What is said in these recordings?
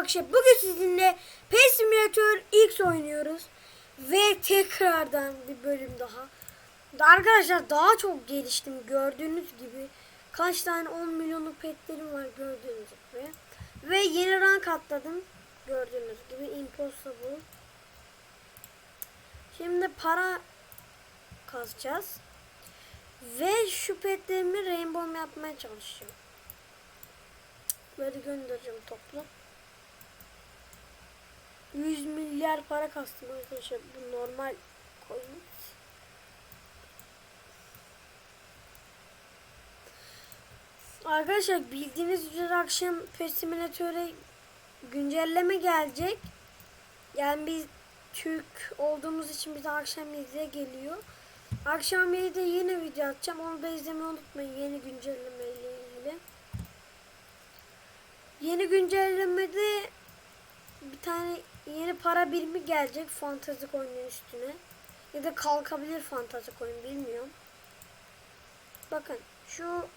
arkadaşlar. Bugün sizinle Pet Simulator X oynuyoruz. Ve tekrardan bir bölüm daha. Arkadaşlar daha çok geliştim gördüğünüz gibi. Kaç tane 10 milyonluk petlerim var gördüğünüz gibi. Ve yeni rank atladım. Gördüğünüz gibi Impossible. Şimdi para kazacağız. Ve şu petlerimi rainbow yapmaya çalışacağım. Böyle göndereceğim toplu. 100 milyar para kastım arkadaşlar. Bu normal coin. Arkadaşlar bildiğiniz üzere akşam Pet Simulator'a güncelleme gelecek. Yani biz Türk olduğumuz için bize akşam 7'ye geliyor. Akşam 7'de yeni video atacağım. Onu da izlemeyi unutmayın yeni güncelleme ile ilgili. Yeni güncellemede bir tane yeni para birimi gelecek fantasy oyunun üstüne. Ya da kalkabilir fantasy oyun bilmiyorum. Bakın şu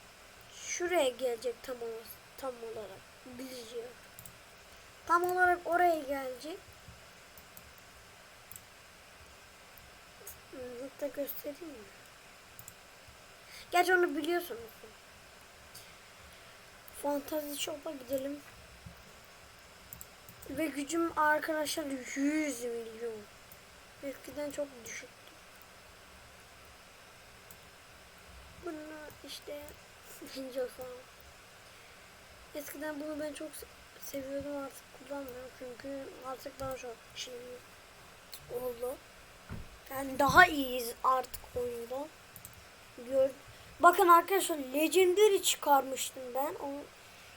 şuraya gelecek tam olarak tam olarak bileceğim. Tam olarak oraya gelecek. Zıtta göstereyim mi? Gerçi onu biliyorsunuz. Fantazi Shop'a gidelim. Ve gücüm arkadaşlar 100 milyon. Eskiden çok düşüktü. Bunu işte Angel falan. Eskiden bunu ben çok se- seviyordum artık kullanmıyorum çünkü artık daha çok şey oldu. Yani daha iyiyiz artık oyunda. Gör Bakın arkadaşlar Legendary çıkarmıştım ben. Onu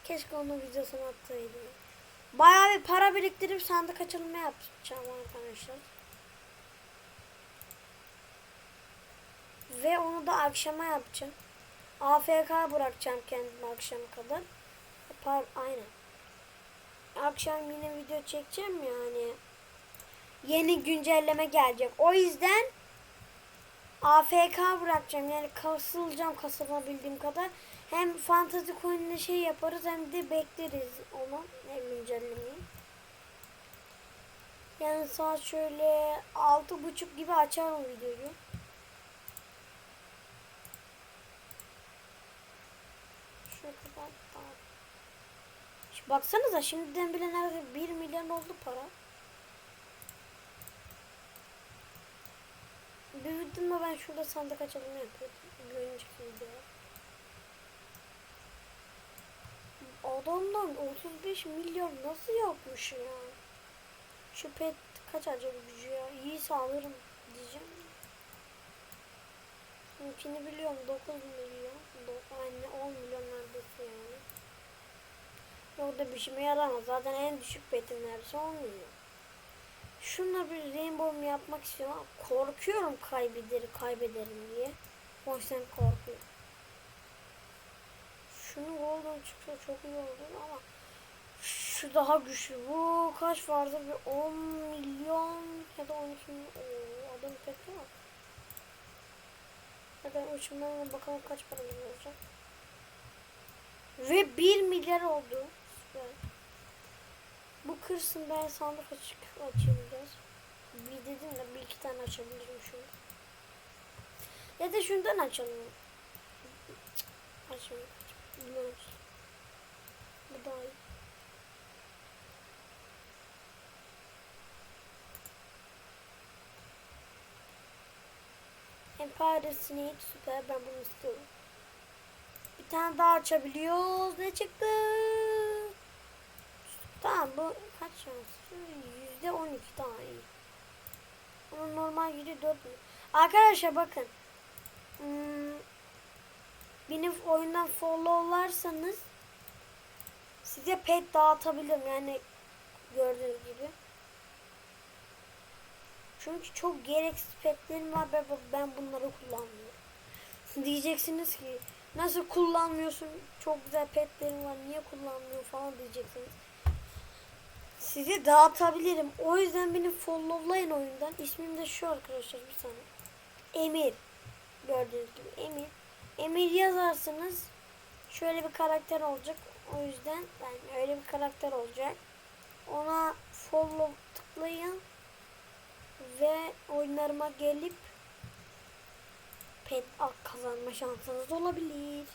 keşke onun videosunu atsaydım. Bayağı bir para biriktirip sandık açılımı yapacağım arkadaşlar. Ve onu da akşama yapacağım. AFK bırakacağım kendimi akşama kadar. Par aynen. Akşam yine video çekeceğim yani. Yeni güncelleme gelecek. O yüzden AFK bırakacağım. Yani kasılacağım kasılabildiğim kadar. Hem fantasy coin'le şey yaparız hem de bekleriz onu. Ne güncellemeyi. Yani saat şöyle altı buçuk gibi açarım videoyu. Şu kadar daha. Şu baksanıza şimdiden bile neredeyse 1 milyon oldu para. Bir videomda ben şurada sandık açılımı yapıyordum. Bir önceki video. Adamdan 35 milyon nasıl yapmış ya? Şu pet kaç acaba gücü ya? İyi sağlarım diyeceğim. Mümkünü biliyorum 9 milyon. Yani 10 milyon neredeyse yani. Orada bir şeyime yaramaz. Zaten en düşük petim neredeyse 10 milyon. Şunla bir rainbow yapmak istiyorum korkuyorum kaybeder kaybederim diye. O yüzden korkuyorum. Şunu golden çıksa çok iyi olur ama şu daha güçlü. Bu kaç vardı? Bir 10 milyon ya da 12 milyon. Oo, adam peki var. Hadi uçumdan bakalım kaç paramız olacak. Ve 1 milyar oldu. Süper. Bu kırsın ben sandık açık açayım biraz. Bir dedim de bir iki tane açabilirim şunu. Ya da şundan açalım. Açmayayım. Aç. Bu daha iyi. Empire Snake süper ben bunu istiyorum. Bir tane daha açabiliyoruz. Ne çıktı? Tamam bu kaç şans? Yüzde on iki daha iyi. Ama normal yüzde dört mü? Arkadaşlar bakın. Hmm, beni oyundan followlarsanız size pet dağıtabilirim yani gördüğünüz gibi. Çünkü çok gereksiz petlerim var ve ben bunları kullanmıyorum. Diyeceksiniz ki nasıl kullanmıyorsun? Çok güzel petlerim var niye kullanmıyor falan diyeceksiniz. Size dağıtabilirim. O yüzden beni followlayın oyundan. İsmim de şu arkadaşlar bir saniye. Emir. Gördüğünüz gibi Emir. Emir yazarsınız. Şöyle bir karakter olacak. O yüzden ben öyle bir karakter olacak. Ona follow tıklayın ve oyunlarıma gelip pet al kazanma şansınız olabilir.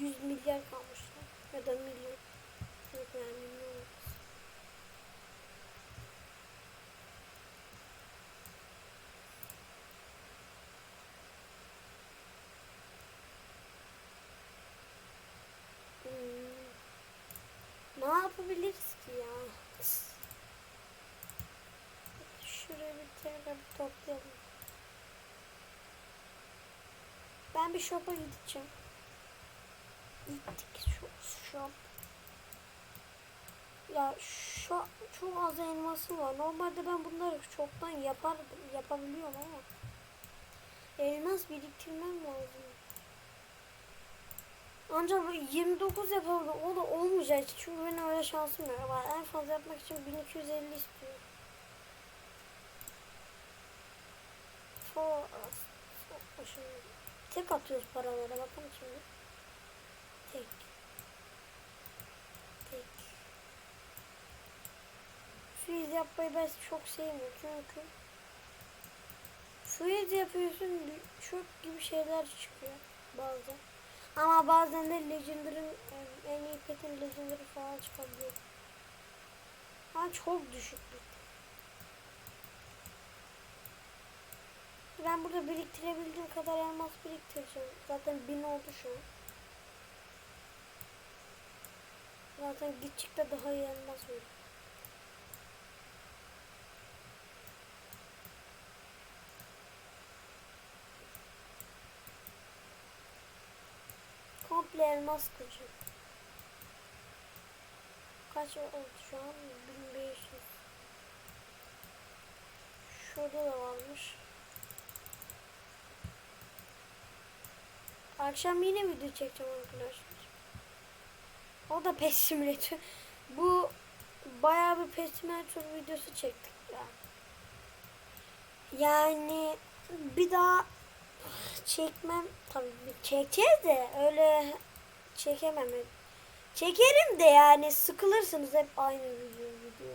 100 milyar kalmışlar ya da milyon. Yok yani milyon. olmaz. Hmm. Ne yapabiliriz ki ya? Şuraya bir tekrar bir toplayalım. Ben bir shop'a gideceğim. Gittik şu shop. Ya şu çok az elması var. Normalde ben bunları çoktan yapar yapabiliyorum ama elmas biriktirmem lazım. Ancak bu 29 yapabilirim. O da olmayacak çünkü benim öyle şansım yok. Ama en fazla yapmak için 1250 istiyor. For Şimdi tek atıyoruz paralara bakın şimdi. Tek. Tek. Freeze yapmayı ben çok sevmiyorum çünkü freeze yapıyorsun çöp gibi şeyler çıkıyor bazen. Ama bazen de Legendary'ın en iyi petin Legendary falan çıkabiliyor. Ama çok düşük bir. Ben burada biriktirebildiğim kadar elmas biriktireceğim. Zaten bin oldu şu. Zaten gittikçe daha iyi elmas olur. Elmas kıracağım. Kaç oldu şu an? 1500. Şurada da varmış. Akşam yine video çekeceğim arkadaşlar. O da Pet Simulator. Bu bayağı bir Pet Simulator videosu çektik ya. Yani bir daha çekmem tabii çekeceğiz de öyle çekemem. Çekerim de yani sıkılırsınız hep aynı video video.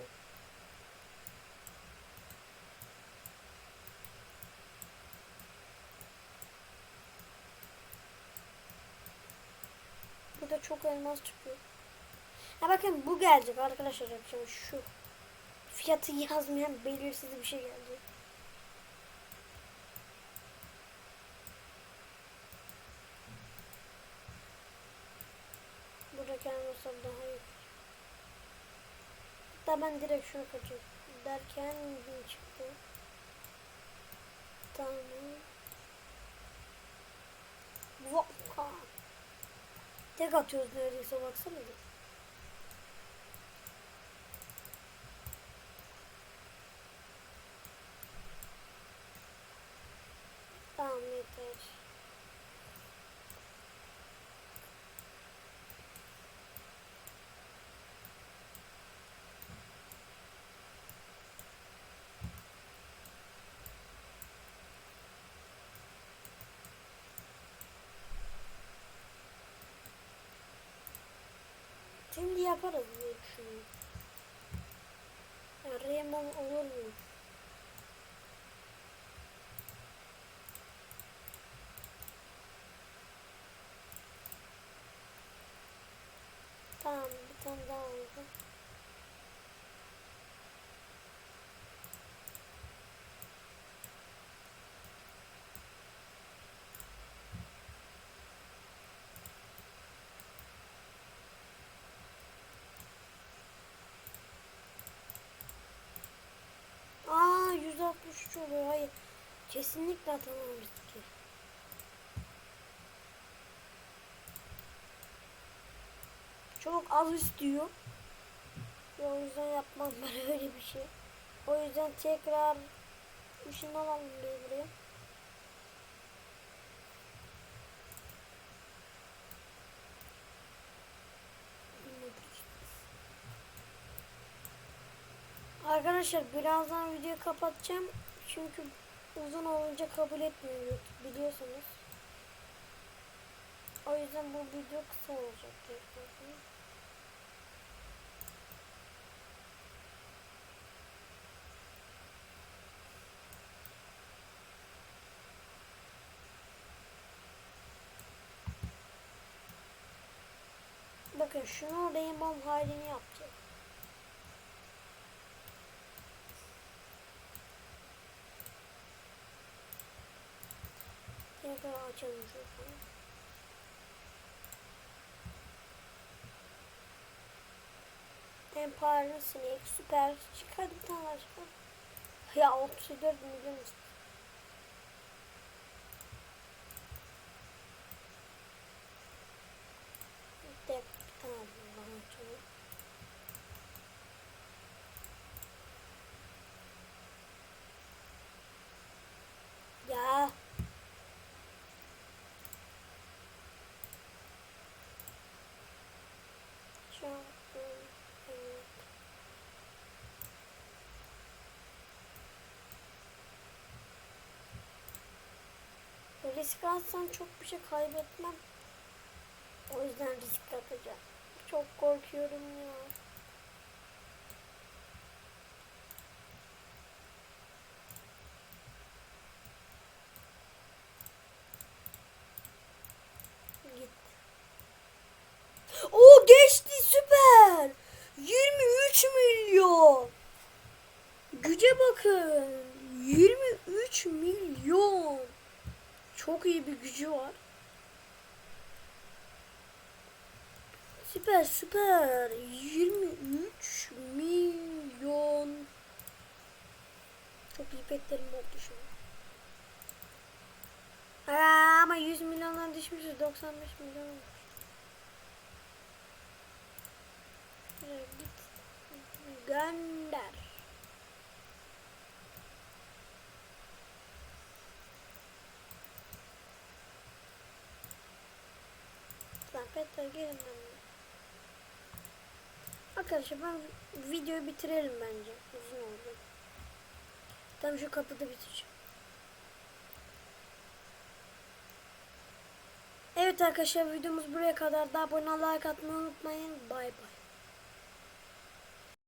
Burada çok elmas çıkıyor. Ha bakın bu gelecek arkadaşlar yapacağım şu. Fiyatı yazmayan belirsiz bir şey gelecek. Buradaki elmaslar daha iyi. Hatta ben direkt şunu kaçıyorum. Derken çıktı. Tamam. Vaka. Tek atıyoruz neredeyse baksana bir. Tamam yeter. Şimdi yaparız diye düşünüyorum. Ya Raymond olur mu? Tamam bir tane daha oldu. Aa 163 oluyor. Hayır. Kesinlikle atamamışız ki. Çok az istiyor. Ve o yüzden yapmam ben öyle bir şey. O yüzden tekrar ışın alalım buraya. Arkadaşlar birazdan videoyu kapatacağım. Çünkü uzun olunca kabul etmiyor biliyorsunuz. O yüzden bu video kısa olacak. diyorsunuz. Bakın şunu rainbow halini yapacağız. Tekrar açalım. En pahalı sinek süper. Çıkar bir tane. Ya 34 milyon işte. Bir de bir tane bana açalım. Ya. Çok evet. Risk alsam çok bir şey kaybetmem. O yüzden risk atacağım. Çok korkuyorum ya. O geçti süper. 23 milyon. Güce bakın. 23 milyon. Çok iyi bir gücü var. Süper süper. 23 milyon. Çok iyi petlerim oldu an. Aa, ama 100 milyondan düşmüşüz. 95 milyon olmuş. Git. Gönder. Lan Petra gelin benimle. Arkadaşlar ben videoyu bitirelim bence. Uzun oldu. Tam şu kapıda biteceğim. Evet arkadaşlar videomuz buraya kadar da abone like atmayı unutmayın. Bay bay.